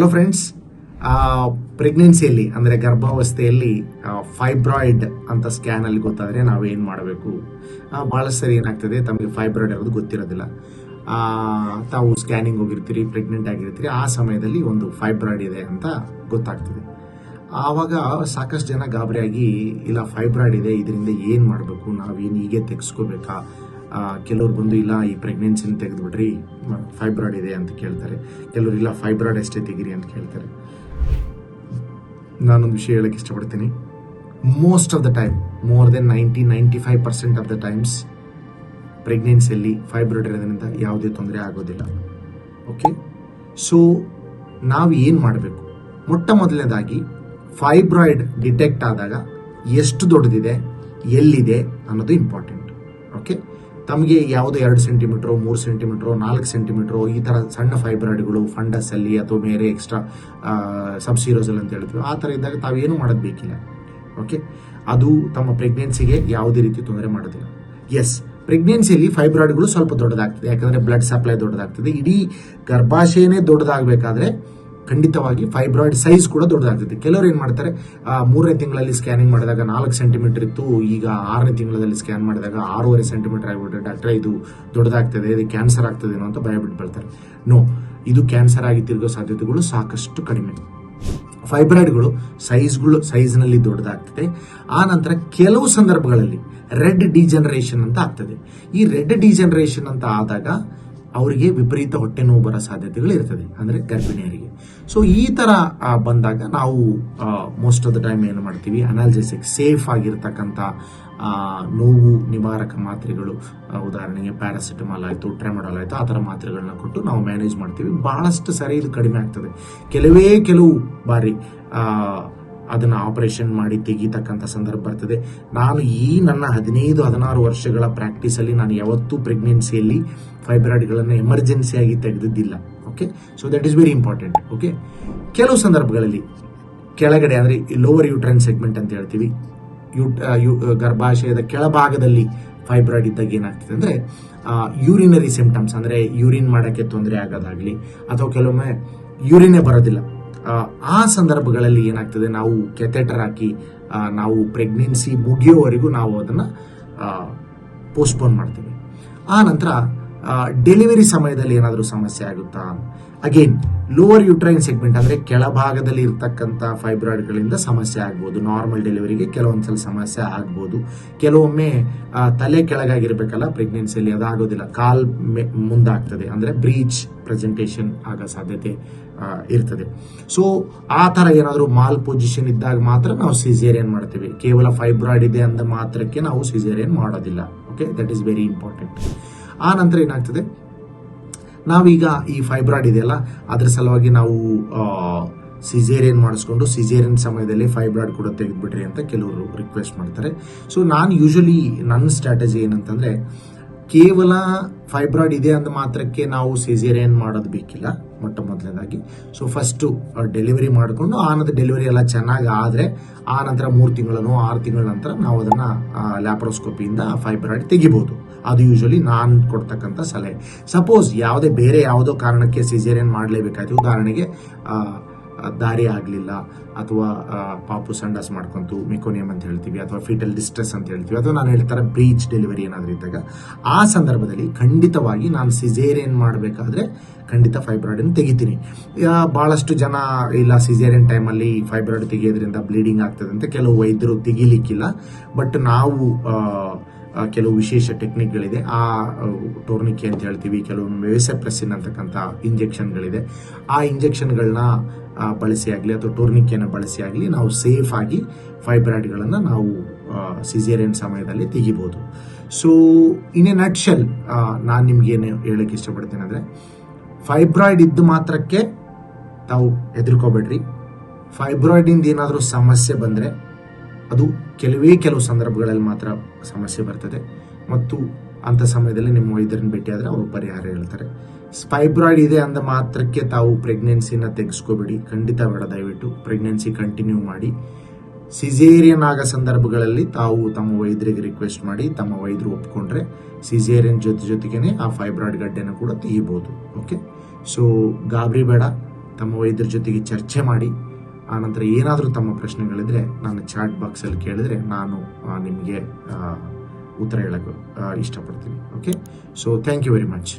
Hello friends ಪ್ರೆಗ್ನೆನ್ಸಿಯಲ್ಲಿ ಅಂದರೆ ಗರ್ಭಾವಸ್ಥೆಯಲ್ಲಿ fibroid ಅಂತ ಸ್ಕ್ಯಾನ್ ಅಲ್ಲಿ ಗೊತ್ತಾದರೆ ನಾವು ಏನು ಮಾಡಬೇಕು? ಭಾಳ ಸರಿ ಏನಾಗ್ತದೆ? ತಮಗೆ ಫೈಬ್ರಾಯ್ಡ್ ಇರೋದು ಗೊತ್ತಿರೋದಿಲ್ಲ. ತಾವು ಸ್ಕ್ಯಾನಿಂಗ್ ಹೋಗಿರ್ತೀರಿ ಪ್ರೆಗ್ನೆಂಟ್ ಆಗಿರ್ತೀರಿ, ಆ ಸಮಯದಲ್ಲಿ ಒಂದು ಫೈಬ್ರಾಯ್ಡ್ ಇದೆ ಅಂತ ಗೊತ್ತಾಗ್ತದೆ. ಆವಾಗ ಸಾಕಷ್ಟು ಜನ ಗಾಬರಿಯಾಗಿ, ಇಲ್ಲ ಫೈಬ್ರಾಯ್ಡ್ ಇದೆ, ಇದರಿಂದ ಏನು ಮಾಡಬೇಕು? ನಾವೇನು ಹೀಗೆ ತೆಗೆಸ್ಕೋಬೇಕಾ? ಕೆಲವ್ರು ಬಂದು, ಇಲ್ಲ, ಈ ಪ್ರೆಗ್ನೆನ್ಸಿನ ತೆಗೆದುಬಿಡ್ರಿ ಫೈಬ್ರಾಯ್ಡ್ ಇದೆ ಅಂತ ಕೇಳ್ತಾರೆ. ಕೆಲವರು, ಇಲ್ಲ ಫೈಬ್ರಾಯ್ಡ್ ಅಷ್ಟೇ ತೆಗಿರಿ ಅಂತ ಕೇಳ್ತಾರೆ. ನಾನೊಂದು ವಿಷಯ ಹೇಳಕ್ಕೆ ಇಷ್ಟಪಡ್ತೀನಿ. Most of the time more than ninety ninety five percent of the times ಪ್ರೆಗ್ನೆನ್ಸಿಯಲ್ಲಿ fibroid ಇರೋದ್ರಿಂದ ಯಾವುದೇ ತೊಂದರೆ ಆಗೋದಿಲ್ಲ. ಓಕೆ ಸೊ ನಾವು ಏನು ಮಾಡಬೇಕು? ಮೊಟ್ಟ ಮೊದಲನೇದಾಗಿ ಫೈಬ್ರಾಯ್ಡ್ ಡಿಟೆಕ್ಟ್ ಆದಾಗ, ಎಷ್ಟು ದೊಡ್ಡದಿದೆ, ಎಲ್ಲಿದೆ ಅನ್ನೋದು ಇಂಪಾರ್ಟೆಂಟ್ ಓಕೆ ತಮಗೆ ಯಾವುದೋ ಎರಡು ಸೆಂಟಿಮೀಟ್ರು ಮೂರು ಸೆಂಟಿಮೀಟ್ರು ನಾಲ್ಕು ಸೆಂಟಿಮೀಟ್ರು ಈ ಥರ ಸಣ್ಣ ಫೈಬ್ರಾಯ್ಡ್ಗಳು ಫಂಡಸಲ್ಲಿ ಅಥವಾ ಬೇರೆ ಎಕ್ಸ್ಟ್ರಾ ಸಬ್ಸಿರೋಸಲ್ ಅಂತ ಹೇಳ್ತೀವಿ, ಆ ಥರ ಇದ್ದಾಗ ತಾವೇನು ಮಾಡೋದು ಬೇಕಿಲ್ಲ. ಓಕೆ ಅದು ತಮ್ಮ ಪ್ರೆಗ್ನೆನ್ಸಿಗೆ ಯಾವುದೇ ರೀತಿ ತೊಂದರೆ ಮಾಡೋದಿಲ್ಲ. ಎಸ್ ಪ್ರೆಗ್ನೆನ್ಸಿಯಲ್ಲಿ ಫೈಬ್ರಾಯ್ಡ್ಗಳು ಸ್ವಲ್ಪ ದೊಡ್ಡದಾಗ್ತದೆ, ಯಾಕಂದ್ರೆ ಬ್ಲಡ್ ಸಪ್ಲೈ ದೊಡ್ಡದಾಗ್ತದೆ, ಇಡೀ ಗರ್ಭಾಶಯನೇ ದೊಡ್ಡದಾಗಬೇಕಾದ್ರೆ ಖಂಡಿತವಾಗಿ ಫೈಬ್ರಾಯ್ಡ್ ಸೈಜ್ ಕೂಡ ದೊಡ್ಡದಾಗ್ತದೆ. ಕೆಲವರು ಏನು ಮಾಡ್ತಾರೆ ಮೂರನೇ ತಿಂಗಳಲ್ಲಿ ಸ್ಕ್ಯಾನಿಂಗ್ ಮಾಡಿದಾಗ ನಾಲ್ಕು ಸೆಂಟಿಮೀಟರ್ ಇತ್ತು, ಈಗ ಆರನೇ ತಿಂಗಳಲ್ಲಿ ಸ್ಕ್ಯಾನ್ ಮಾಡಿದಾಗ ಆರೂವರೆ ಸೆಂಟಿಮೀಟರ್ ಆಗಿಬಿಟ್ಟು ಡಾಕ್ಟ್ರೆ, ಇದು ದೊಡ್ಡದಾಗ್ತದೆ, ಇದು ಕ್ಯಾನ್ಸರ್ ಆಗ್ತದೇನೋ ಅಂತ ಭಯಬಿಟ್ಟು ಬರ್ತಾರೆ ನೋ ಇದು ಕ್ಯಾನ್ಸರ್ ಆಗಿ ತಿರುಗೋ ಸಾಧ್ಯತೆಗಳು ಸಾಕಷ್ಟು ಕಡಿಮೆ. ಫೈಬ್ರಾಯ್ಡ್ಗಳು ಸೈಜ್ಗಳು ಸೈಜ್ನಲ್ಲಿ ದೊಡ್ಡದಾಗ್ತದೆ. ಆ ನಂತರ ಕೆಲವು ಸಂದರ್ಭಗಳಲ್ಲಿ ರೆಡ್ ಡಿಜನರೇಷನ್ ಅಂತ ಆಗ್ತದೆ. ಈ ರೆಡ್ ಡಿಜನರೇಷನ್ ಅಂತ ಆದಾಗ ಅವರಿಗೆ ವಿಪರೀತ ಹೊಟ್ಟೆ ನೋವು ಬರೋ ಸಾಧ್ಯತೆಗಳು ಇರ್ತದೆ, ಅಂದರೆ ಗರ್ಭಿಣಿಯರಿಗೆ. ಸೊ ಈ ಥರ ಬಂದಾಗ ನಾವು ಮೋಸ್ಟ್ ಆಫ್ ದ ಟೈಮ್ ಏನು ಮಾಡ್ತೀವಿ? ಅನಾಲ್ಜೆಸಿಕ್ ಸೇಫ್ ಆಗಿರ್ತಕ್ಕಂಥ ನೋವು ನಿವಾರಕ ಮಾತ್ರೆಗಳು ಉದಾಹರಣೆಗೆ ಪ್ಯಾರಾಸಿಟಮಾಲ್ ಆಯಿತು ಟ್ರೆಮಡಾಲ್ ಆಯಿತು, ಆ ಥರ ಮಾತ್ರೆಗಳನ್ನ ಕೊಟ್ಟು ನಾವು ಮ್ಯಾನೇಜ್ ಮಾಡ್ತೀವಿ. ಭಾಳಷ್ಟು ಸರಿ ಇದು ಕಡಿಮೆ ಆಗ್ತದೆ. ಕೆಲವೇ ಕೆಲವು ಬಾರಿ ಅದನ್ನ ಆಪರೇಷನ್ ಮಾಡಿ ತೆಗೀತಕ್ಕಂಥ ಸಂದರ್ಭ ಬರ್ತದೆ. ನಾನು ಈ ನನ್ನ ಹದಿನೈದು, ಹದಿನಾರು ವರ್ಷಗಳ ಪ್ರಾಕ್ಟೀಸಲ್ಲಿ ನಾನು ಯಾವತ್ತೂ ಪ್ರೆಗ್ನೆನ್ಸಿಯಲ್ಲಿ ಫೈಬ್ರಾಯ್ಡ್ಗಳನ್ನು ಎಮರ್ಜೆನ್ಸಿಯಾಗಿ ತೆಗೆದಿದ್ದಿಲ್ಲ. Okay so that is very important okay ಕೆಲವು ಸಂದರ್ಭಗಳಲ್ಲಿ ಕೆಳಗಡೆ ಅಂದರೆ ಲೋವರ್ ಯೂಟ್ರೈನ್ ಸೆಗ್ಮೆಂಟ್ ಅಂತ ಹೇಳ್ತೀವಿ. ಯು ಗರ್ಭಾಶಯದ ಕೆಳಭಾಗದಲ್ಲಿ ಫೈಬ್ರಾಯ್ಡ್ ಇದ್ದಾಗ ಏನಾಗ್ತದೆ ಅಂದರೆ ಯೂರಿನರಿ ಸಿಂಪ್ಟಮ್ಸ್ ಅಂದರೆ ಯೂರಿನ್ ಮಾಡೋಕ್ಕೆ ತೊಂದರೆ ಆಗೋದಾಗಲಿ ಅಥವಾ ಕೆಲವೊಮ್ಮೆ ಯೂರಿನೇ ಬರೋದಿಲ್ಲ. ಆ, ಸಂದರ್ಭಗಳಲ್ಲಿ ಏನಾಗ್ತದೆ ನಾವು ಕೆಥೆಟರ್ ಹಾಕಿ ನಾವು ಪ್ರೆಗ್ನೆನ್ಸಿ ಮುಗಿಯೋವರೆಗೂ ನಾವು ಅದನ್ನು ಪೋಸ್ಟ್ಪೋನ್ ಮಾಡ್ತೀವಿ. ಆ ನಂತರ ಡೆಲಿವರಿ ಸಮಯದಲ್ಲಿ ಏನಾದರೂ ಸಮಸ್ಯೆ ಆಗುತ್ತಾ? ಅಗೇನ್ ಲೋವರ್ ಯುಟ್ರೈನ್ ಸೆಗ್ಮೆಂಟ್ ಅಂದರೆ ಕೆಳಭಾಗದಲ್ಲಿ ಇರ್ತಕ್ಕಂಥ ಫೈಬ್ರಾಯ್ಡ್ಗಳಿಂದ ಸಮಸ್ಯೆ ಆಗ್ಬೋದು. ನಾರ್ಮಲ್ ಡೆಲಿವರಿಗೆ ಕೆಲವೊಂದ್ಸಲ ಸಮಸ್ಯೆ ಆಗ್ಬೋದು. ಕೆಲವೊಮ್ಮೆ ತಲೆ ಕೆಳಗಾಗಿರ್ಬೇಕಲ್ಲ ಪ್ರೆಗ್ನೆನ್ಸಿಯಲ್ಲಿ ಅದಾಗೋದಿಲ್ಲ. ಕಾಲ್ ಮೆ- ಮುಂದಾಗ್ತದೆ. ಅಂದರೆ ಬ್ರೀಚ್ ಪ್ರೆಸೆಂಟೇಷನ್ ಆಗೋ ಸಾಧ್ಯತೆ ಇರ್ತದೆ. ಸೊ ಆ ಥರ ಏನಾದರೂ ಮಾಲ್ ಪೊಸಿಷನ್ ಇದ್ದಾಗ ಮಾತ್ರ ನಾವು ಸಿಜೇರಿಯನ್ ಮಾಡ್ತೀವಿ. ಕೇವಲ ಫೈಬ್ರಾಯ್ಡ್ ಇದೆ ಅಂದ ಮಾತ್ರಕ್ಕೆ ನಾವು ಸಿಜೇರಿಯನ್ ಮಾಡೋದಿಲ್ಲ. Okay that is very important ಆ ನಂತರ ಏನಾಗ್ತದೆ? ನಾವೀಗ ಈ ಫೈಬ್ರಾಯ್ಡ್ ಇದೆಯಲ್ಲ ಅದ್ರ ಸಲುವಾಗಿ ನಾವು ಸಿಜೇರಿಯನ್ ಮಾಡಿಸ್ಕೊಂಡು ಸಿಜೇರಿಯನ್ ಸಮಯದಲ್ಲಿ ಫೈಬ್ರಾಯ್ಡ್ ಕೂಡ ತೆಗೆದ್ಬಿಟ್ರಿ ಅಂತ ಕೆಲವರು ರಿಕ್ವೆಸ್ಟ್ ಮಾಡ್ತಾರೆ. ಸೊ ನಾನು ಯೂಶಲಿ ನನ್ನ ಸ್ಟ್ರಾಟಜಿ ಏನಂತಂದ್ರೆ ಕೇವಲ ಫೈಬ್ರಾಯ್ಡ್ ಇದೆ ಅಂದ ಮಾತ್ರಕ್ಕೆ ನಾವು ಸಿಸೇರಿಯನ್ ಮಾಡೋದು ಬೇಕಿಲ್ಲ, ಮೊಟ್ಟ ಮೊದಲನೇದಾಗಿ. ಸೊ ಫಸ್ಟು ಡೆಲಿವರಿ ಮಾಡಿಕೊಂಡು ಆನಂತರ ಡೆಲಿವರಿ ಎಲ್ಲ ಚೆನ್ನಾಗಿ ಆದರೆ, ಆ ನಂತರ ಮೂರು ತಿಂಗಳನ್ನು, ಆರು ತಿಂಗಳ ನಂತರ ನಾವು ಅದನ್ನು ಲ್ಯಾಪ್ರೋಸ್ಕೋಪಿಯಿಂದ ಫೈಬ್ರಾಯ್ಡ್ ತೆಗಿಬೋದು. ಅದು ಯೂಶಲಿ ನಾನು ಕೊಡ್ತಕ್ಕಂಥ ಸಲಹೆ. ಸಪೋಸ್ ಯಾವುದೇ, ಬೇರೆ ಯಾವುದೋ ಕಾರಣಕ್ಕೆ ಸಿಸೇರಿಯನ್ ಮಾಡಲೇಬೇಕಾಯ್ತು. ಉದಾಹರಣೆಗೆ ದಾರಿ ಆಗಲಿಲ್ಲ ಅಥವಾ ಪಾಪು ಸಂಡಾಸ್ ಮಾಡ್ಕೊಂತು, ಮೆಕೋನಿಯಂ ಅಂತ ಹೇಳ್ತೀವಿ, ಅಥವಾ ಫೀಟಲ್ ಡಿಸ್ಟ್ರೆಸ್ ಅಂತ ಹೇಳ್ತೀವಿ, ಅಥವಾ ನಾನು ಹೇಳ್ತಾರೆ ಬ್ರೀಚ್ ಡೆಲಿವರಿ ಏನಾದರೂ ಇದ್ದಾಗ, ಆ ಸಂದರ್ಭದಲ್ಲಿ ಖಂಡಿತವಾಗಿ ನಾನು ಸಿಜೇರಿಯನ್ ಮಾಡಬೇಕಾದ್ರೆ ಖಂಡಿತ ಫೈಬ್ರಾಯ್ಡನ್ನು ತೆಗಿತೀನಿ. ಭಾಳಷ್ಟು ಜನ, ಇಲ್ಲ ಸಿಜೇರಿಯನ್ ಟೈಮಲ್ಲಿ ಫೈಬ್ರಾಯ್ಡ್ ತೆಗೆಯೋದ್ರಿಂದ ಬ್ಲೀಡಿಂಗ್ ಆಗ್ತದೆ ಅಂತ ಕೆಲವು ವೈದ್ಯರು ತೆಗಿಲಿಕ್ಕಿಲ್ಲ. ಬಟ್ ನಾವು ಕೆಲವು ವಿಶೇಷ ಟೆಕ್ನಿಕ್ಗಳಿದೆ. ಆ ಟೋರ್ನಿಕೆ ಅಂತ ಹೇಳ್ತೀವಿ. ಕೆಲವೊಮ್ಮೆ ವೆಸೆಪ್ರೆಸಿನ್ ಅಂತಕ್ಕಂಥ ಇಂಜೆಕ್ಷನ್ಗಳಿದೆ. ಆ ಇಂಜೆಕ್ಷನ್ಗಳನ್ನ ಬಳಸಿ ಆಗಲಿ ಅಥವಾ ಟೋರ್ನಿಕೆಯನ್ನು ಬಳಸಿ ಆಗಲಿ ನಾವು ಸೇಫ್ ಆಗಿ ಫೈಬ್ರಾಯ್ಡ್ಗಳನ್ನು ನಾವು ಸಿಜೇರಿಯನ್ ಸಮಯದಲ್ಲಿ ತೆಗಿಬೋದು. ಸೊ ಇನ್ ಎ ನಟ್ಶೆಲ್ ನಾನು ನಿಮ್ಗೇನು ಹೇಳಕ್ಕೆ ಇಷ್ಟಪಡ್ತೇನೆ ಅಂದರೆ, ಫೈಬ್ರಾಯ್ಡ್ ಇದ್ದ ಮಾತ್ರಕ್ಕೆ ತಾವು ಹೆದರ್ಕೋಬೇಡ್ರಿ. ಫೈಬ್ರಾಯ್ಡಿಂದ ಏನಾದರೂ ಸಮಸ್ಯೆ ಬಂದರೆ ಅದು ಕೆಲವೇ ಕೆಲವು ಸಂದರ್ಭಗಳಲ್ಲಿ ಮಾತ್ರ ಸಮಸ್ಯೆ ಬರ್ತದೆ. ಮತ್ತು ಅಂಥ ಸಮಯದಲ್ಲಿ ನಿಮ್ಮ ವೈದ್ಯರನ್ನ ಭೇಟಿಯಾದರೆ ಅವರು ಪರಿಹಾರ ಹೇಳ್ತಾರೆ. ಸ್ಪೈಬ್ರಾಯ್ಡ್ ಇದೆ ಅಂದ ಮಾತ್ರಕ್ಕೆ ತಾವು ಪ್ರೆಗ್ನೆನ್ಸಿನ ತೆಗೆಸ್ಕೋಬೇಡಿ. ಖಂಡಿತ ಬೇಡ, ದಯವಿಟ್ಟು. ಪ್ರೆಗ್ನೆನ್ಸಿ ಕಂಟಿನ್ಯೂ ಮಾಡಿ. ಸಿಜೇರಿಯನ್ ಆಗೋ ಸಂದರ್ಭಗಳಲ್ಲಿ ತಾವು ತಮ್ಮ ವೈದ್ಯರಿಗೆ ರಿಕ್ವೆಸ್ಟ್ ಮಾಡಿ, ತಮ್ಮ ವೈದ್ಯರು ಒಪ್ಕೊಂಡ್ರೆ ಸಿಜೇರಿಯನ್ ಜೊತೆ ಜೊತೆಗೇನೆ ಆ ಫೈಬ್ರಾಯ್ಡ್ ಗಡ್ಡೆನ ಕೂಡ ತೆಗಿಬೋದು. ಓಕೆ ಸೊ ಗಾಬರಿ ಬೇಡ. ತಮ್ಮ ವೈದ್ಯರ ಜೊತೆಗೆ ಚರ್ಚೆ ಮಾಡಿ. ಆನಂತರ ಏನಾದರೂ ತಮ್ಮ ಪ್ರಶ್ನೆಗಳಿದ್ರೆ ನಾನು ಚಾಟ್ ಬಾಕ್ಸಲ್ಲಿ ಕೇಳಿದ್ರೆ ನಾನು ನಿಮಗೆ ಉತ್ತರ ಹೇಳಕ್ಕೆ ಇಷ್ಟಪಡ್ತೀನಿ. Okay so thank you very much